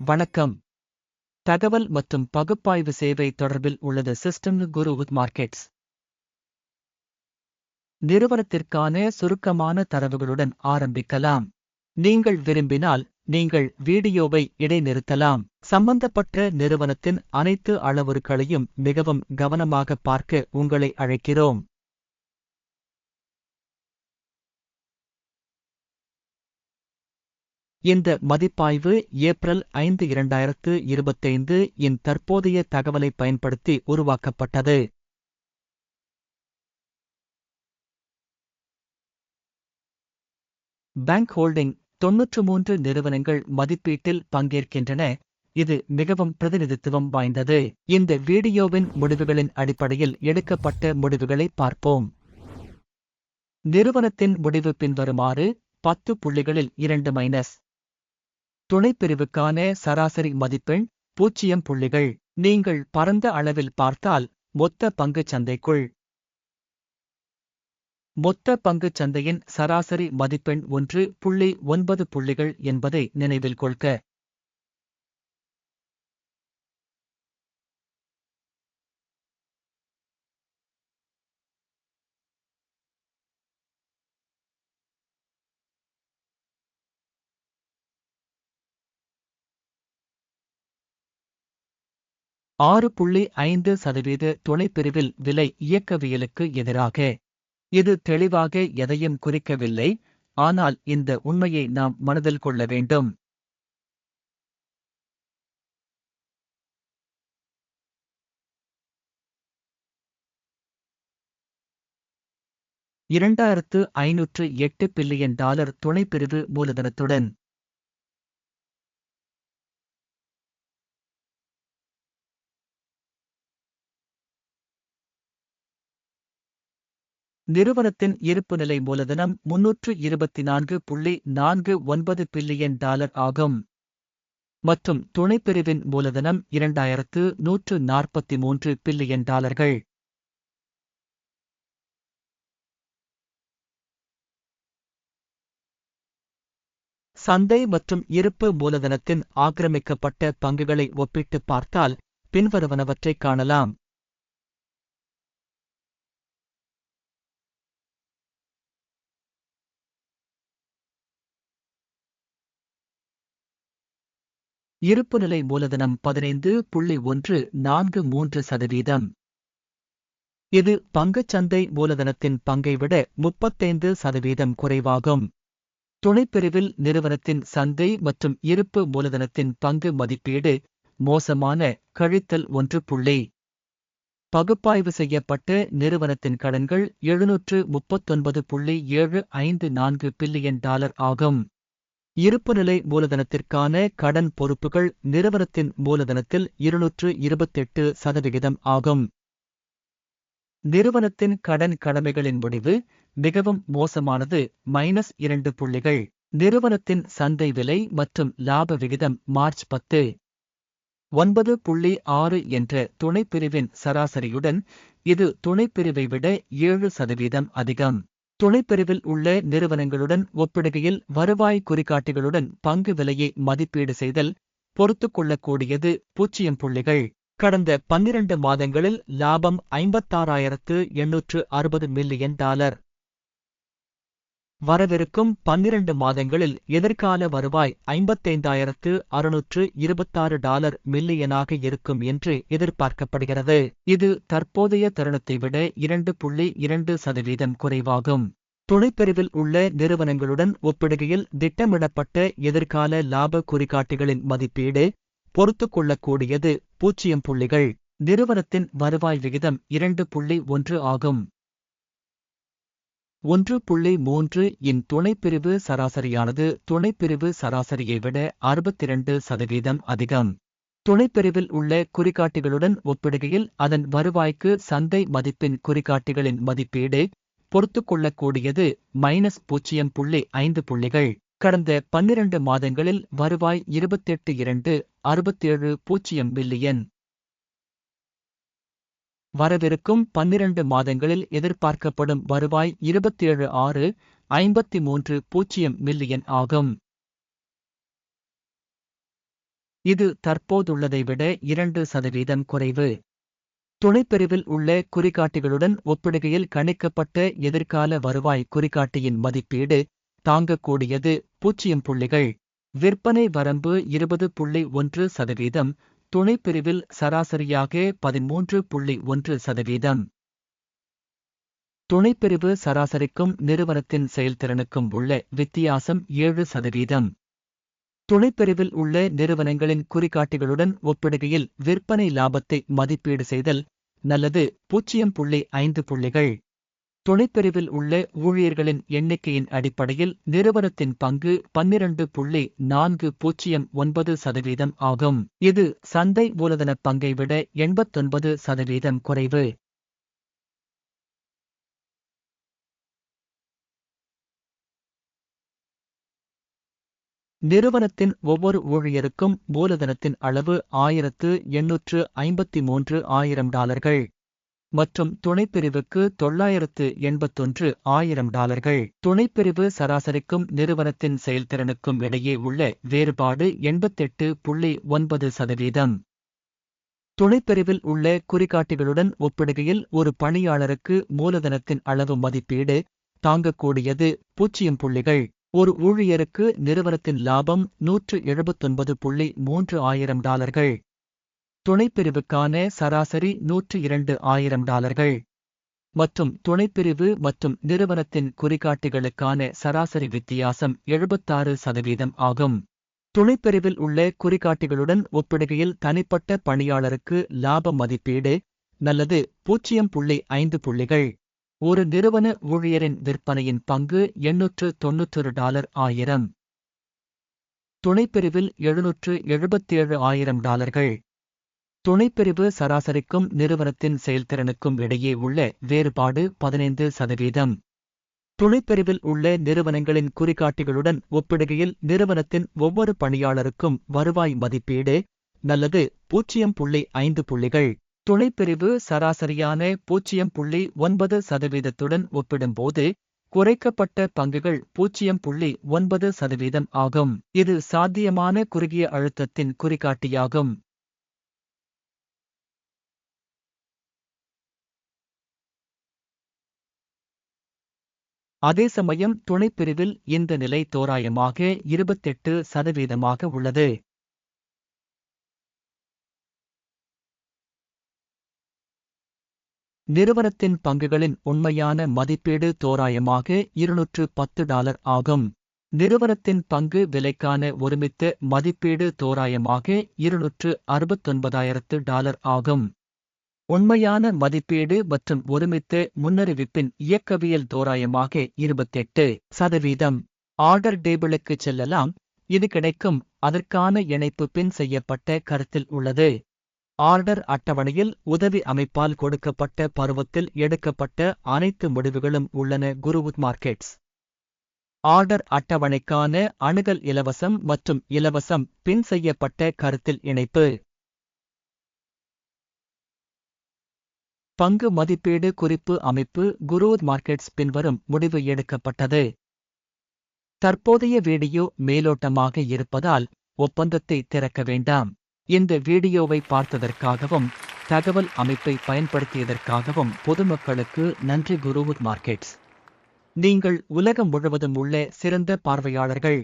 வணக்கம். தகவல் மற்றும் பகுப்பாய்வு சேவை தொடர்பில் உள்ளது சிஸ்டம் குருவுத் மார்க்கெட்ஸ். நிறுவனத்திற்கான சுருக்கமான தரவுகளுடன் ஆரம்பிக்கலாம். நீங்கள் விரும்பினால் நீங்கள் வீடியோவை இடைநிறுத்தலாம். சம்பந்தப்பட்ட நிறுவனத்தின் அனைத்து அளவுருக்களையும் மிகவும் கவனமாக பார்க்க உங்களை அழைக்கிறோம். இந்த மதிப்பாய்வு ஏப்ரல் ஐந்து இரண்டாயிரத்து இருபத்தைந்து இன் தற்போதைய தகவலை பயன்படுத்தி உருவாக்கப்பட்டது. பேங்க் ஹோல்டிங் தொன்னூற்று மூன்று நிறுவனங்கள் மதிப்பீட்டில் பங்கேற்கின்றன. இது மிகவும் பிரதிநிதித்துவம் வாய்ந்தது. இந்த வீடியோவின் முடிவுகளின் அடிப்படையில் எடுக்கப்பட்ட முடிவுகளை பார்ப்போம். நிறுவனத்தின் முடிவு பின்வருமாறு பத்து புள்ளிகளில் இரண்டு மைனஸ் துணைப்பிரிவுக்கான சராசரி மதிப்பெண் பூஜ்ஜியம் புள்ளிகள். நீங்கள் பரந்த அளவில் பார்த்தால் மொத்த பங்குச் சந்தைக்குள். மொத்த பங்குச் சந்தையின் சராசரி மதிப்பெண் ஒன்று புள்ளி ஒன்பது புள்ளிகள் என்பதை நினைவில் கொள்க. ஆறு புள்ளி ஐந்து சதவீத துணைப்பிரிவில் விலை இயக்கவியலுக்கு எதிராக. இது தெளிவாக எதையும் குறிக்கவில்லை. ஆனால் இந்த உண்மையை நாம் மனதில் கொள்ள வேண்டும். இரண்டாயிரத்து ஐநூற்று எட்டு பில்லியன் டாலர் துணைப்பிரிவு மூலதனத்துடன் நிறுவனத்தின் இருப்புநிலை மூலதனம் முன்னூற்று இருபத்தி நான்கு புள்ளி நான்கு ஒன்பது பில்லியன் டாலர் ஆகும். மற்றும் துணைப்பிரிவின் மூலதனம் இரண்டாயிரத்து நூற்று நாற்பத்தி மூன்று பில்லியன் டாலர்கள். சந்தை மற்றும் இருப்பு மூலதனத்தின் ஆக்கிரமிக்கப்பட்ட பங்குகளை ஒப்பிட்டுப் பார்த்தால் பின்வருவனவற்றைக் காணலாம். இருப்புநிலை மூலதனம் பதினைந்து புள்ளி ஒன்று நான்கு மூன்று சதவீதம். இது பங்குச்சந்தை மூலதனத்தின் பங்கை விட முப்பத்தைந்து சதவீதம் குறைவாகும். துணைப்பிரிவில் நிறுவனத்தின் சந்தை மற்றும் இருப்பு மூலதனத்தின் பங்கு மதிப்பீடு மோசமான கழித்தல் ஒன்று புள்ளி. பகுப்பாய்வு செய்யப்பட்ட நிறுவனத்தின் கடன்கள் எழுநூற்று முப்பத்தொன்பது புள்ளி ஏழு ஐந்து நான்கு பில்லியன் டாலர் ஆகும். இருப்புநிலை மூலதனத்திற்கான கடன் பொறுப்புகள் நிறுவனத்தின் மூலதனத்தில் இருநூற்று இருபத்தெட்டு சதவிகிதம் ஆகும். நிறுவனத்தின் கடன் கடமைகளின் முடிவு மிகவும் மோசமானது மைனஸ் இரண்டு புள்ளிகள். நிறுவனத்தின் சந்தை விலை மற்றும் லாப விகிதம் மார்ச் பத்து. ஒன்பது புள்ளி ஆறு என்ற துணைப்பிரிவின் சராசரியுடன் இது துணைப்பிரிவை விட ஏழு சதவீதம் அதிகம். துணைப்பிரிவில் உள்ள நிறுவனங்களுடன் ஒப்பிடுகையில் வருவாய் குறிகாட்டிகளுடன் பங்கு விலையை மதிப்பீடு செய்தல் பொறுத்துக்கொள்ளக்கூடியது கொள்ளக்கூடியது பூஜ்ஜியம் புள்ளிகள். கடந்த பன்னிரண்டு மாதங்களில் லாபம் ஐம்பத்தாறாயிரத்து எண்ணூற்று அறுபது மில்லியன் டாலர். வரவிருக்கும் பன்னிரண்டு மாதங்களில் எதிர்கால வருவாய் ஐம்பத்தைந்தாயிரத்து அறுநூற்று இருபத்தாறு டாலர் மில்லியனாக இருக்கும் என்று எதிர்பார்க்கப்படுகிறது. இது தற்போதைய தருணத்தை விட இரண்டு புள்ளி இரண்டு சதவீதம் குறைவாகும். துணைப்பிரிவில் உள்ள நிறுவனங்களுடன் ஒப்பிடுகையில் திட்டமிடப்பட்ட எதிர்கால லாப குறிகாட்டிகளின் மதிப்பீடு பொறுத்துக்கொள்ளக்கூடியது பூஜ்ஜியம் புள்ளிகள். நிறுவனத்தின் வருவாய் விகிதம் இரண்டு புள்ளி ஒன்று ஆகும். ஒன்று புள்ளி மூன்று இன் துணைப்பிரிவு சராசரியானது துணைப்பிரிவு சராசரியை விட அறுபத்திரண்டு சதவீதம் அதிகம். துணைப்பிரிவில் உள்ள குறிகாட்டிகளுடன் ஒப்பிடுகையில் அதன் வருவாய்க்கு சந்தை மதிப்பின் குறிகாட்டிகளின் மதிப்பீடு பொறுத்துக்கொள்ளக்கூடியது மைனஸ் பூஜ்ஜியம் புள்ளி ஐந்து புள்ளிகள். கடந்த பன்னிரண்டு மாதங்களில் வருவாய் இருபத்தெட்டு இரண்டு அறுபத்தேழு பூஜ்ஜியம் பில்லியன். வரவிருக்கும் பன்னிரண்டு மாதங்களில் எதிர்பார்க்கப்படும் வருவாய் இருபத்தேழு ஆறு ஐம்பத்தி மூன்று பூஜ்ஜியம் மில்லியன் ஆகும். இது தற்போதுள்ளதை விட இரண்டு சதவீதம் குறைவு. துணைப்பிரிவில் உள்ள குறிகாட்டிகளுடன் ஒப்பிடுகையில் கணிக்கப்பட்ட எதிர்கால வருவாய் குறிகாட்டியின் மதிப்பீடு தாங்கக்கூடியது பூஜ்ஜியம் புள்ளிகள். விற்பனை வரம்பு இருபது புள்ளி ஒன்று சதவீதம் துணைப்பிரிவில் சராசரியாக பதிமூன்று புள்ளி ஒன்று சதவீதம். துணைப்பிரிவு சராசரிக்கும் நிறுவனத்தின் செயல்திறனுக்கும் உள்ள வித்தியாசம் ஏழு சதவீதம். துணைப்பிரிவில் உள்ள நிறுவனங்களின் குறிகாட்டிகளுடன் ஒப்பிடுகையில் விற்பனை லாபத்தை மதிப்பீடு செய்தல் நல்லது பூஜ்ஜியம் புள்ளி ஐந்து புள்ளிகள். துணைப்பிரிவில் உள்ள ஊழியர்களின் எண்ணிக்கையின் அடிப்படையில் நிறுவனத்தின் பங்கு பன்னிரண்டு புள்ளி நான்கு பூஜ்ஜியம் ஒன்பது சதவீதம் ஆகும். இது சந்தை மூலதன பங்கை விட எண்பத்தொன்பது சதவீதம் குறைவு. நிறுவனத்தின் ஒவ்வொரு ஊழியருக்கும் மூலதனத்தின் அளவு ஆயிரத்து எண்ணூற்று ஐம்பத்தி மூன்று ஆயிரம் டாலர்கள். மற்றும் துணைப்பிரிவுக்கு தொள்ளாயிரத்து எண்பத்தொன்று ஆயிரம் டாலர்கள். துணைப்பிரிவு சராசரிக்கும் நிறுவனத்தின் செயல்திறனுக்கும் இடையே உள்ள வேறுபாடு எண்பத்தெட்டு புள்ளி ஒன்பது சதவீதம். துணைப்பிரிவில் உள்ள குறிகாட்டிகளுடன் ஒப்பிடுகையில் ஒரு பணியாளருக்கு மூலதனத்தின் அளவு மதிப்பீடு தாங்கக்கூடியது பூஜ்ஜியம் புள்ளிகள். ஒரு ஊழியருக்கு நிறுவனத்தின் லாபம் நூற்று எழுபத்தொன்பது புள்ளி மூன்று ஆயிரம் டாலர்கள். துணைப்பிரிவுக்கான சராசரி நூற்று இரண்டு ஆயிரம் டாலர்கள். மற்றும் துணைப்பிரிவு மற்றும் நிறுவனத்தின் குறிகாட்டிகளுக்கான சராசரி வித்தியாசம் எழுபத்தாறு சதவீதம் ஆகும். துணைப்பிரிவில் உள்ள குறிகாட்டிகளுடன் ஒப்பிடுகையில் தனிப்பட்ட பணியாளருக்கு லாப மதிப்பீடு நல்லது பூஜ்ஜியம் புள்ளி ஐந்து புள்ளிகள். ஒரு நிறுவன ஊழியரின் விற்பனையின் பங்கு எண்ணூற்று தொன்னூற்றொரு டாலர் ஆயிரம். துணைப்பிரிவில் எழுநூற்று எழுபத்தேழு ஆயிரம் டாலர்கள். துணைப்பிரிவு சராசரிக்கும் நிறுவனத்தின் செயல்திறனுக்கும் இடையே உள்ள வேறுபாடு பதினைந்து சதவீதம். துணைப்பிரிவில் உள்ள நிறுவனங்களின் குறிகாட்டிகளுடன் ஒப்பிடுகையில் நிறுவனத்தின் ஒவ்வொரு பணியாளருக்கும் வருவாய் மதிப்பீடு நல்லது பூஜ்ஜியம் புள்ளி ஐந்து புள்ளிகள். துணைப்பிரிவு சராசரியான பூஜ்ஜியம் புள்ளி ஒன்பது சதவீதத்துடன் ஒப்பிடும்போது குறைக்கப்பட்ட பங்குகள் பூஜ்ஜியம் புள்ளி ஒன்பது சதவீதம் ஆகும். இது சாத்தியமான குறுகிய அழுத்தத்தின் குறிகாட்டியாகும். அதே சமயம் துணைப்பிரிவில் இந்த நிலை தோராயமாக இருபத்தெட்டு சதவீதமாக உள்ளது. நிறுவனத்தின் பங்குகளின் உண்மையான மதிப்பீடு தோராயமாக இருநூற்று பத்து டாலர் ஆகும். நிறுவனத்தின் பங்கு விலைக்கான ஒருமித்த மதிப்பீடு தோராயமாக இருநூற்று அறுபத்தொன்பதாயிரத்து டாலர் ஆகும். உண்மையான மதிப்பீடு மற்றும் ஒருமித்த முன்னறிவிப்பின் இயக்கவியல் தோராயமாக இருபத்தெட்டு சதவீதம். ஆர்டர் டேபிளுக்கு செல்லலாம். இது கிடைக்கும். அதற்கான இணைப்பு பின் செய்யப்பட்ட கருத்தில் உள்ளது. ஆர்டர் அட்டவணையில் உதவி அமைப்பால் கொடுக்கப்பட்ட பருவத்தில் எடுக்கப்பட்ட அனைத்து முடிவுகளும் உள்ளன. குருவுத் மார்க்கெட்ஸ். ஆர்டர் அட்டவணைக்கான அணுகல் இலவசம் மற்றும் இலவசம் பின் செய்யப்பட்ட கருத்தில் இணைப்பு. பங்கு மதிப்பீடு குறிப்பு அமைப்பு குரோத் மார்க்கெட்ஸ் பின்வரும் முடிவு எடுக்கப்பட்டது. தற்போதைய வீடியோ மேலோட்டமாக இருப்பதால் ஒப்பந்தத்தை திறக்க வேண்டாம். இந்த வீடியோவை பார்த்ததற்காகவும் தகவல் அமைப்பை பயன்படுத்தியதற்காகவும் பொதுமக்களுக்கு நன்றி குருவுத் மார்க்கெட்ஸ். நீங்கள் உலகம் முழுவதும் உள்ள சிறந்த பார்வையாளர்கள்.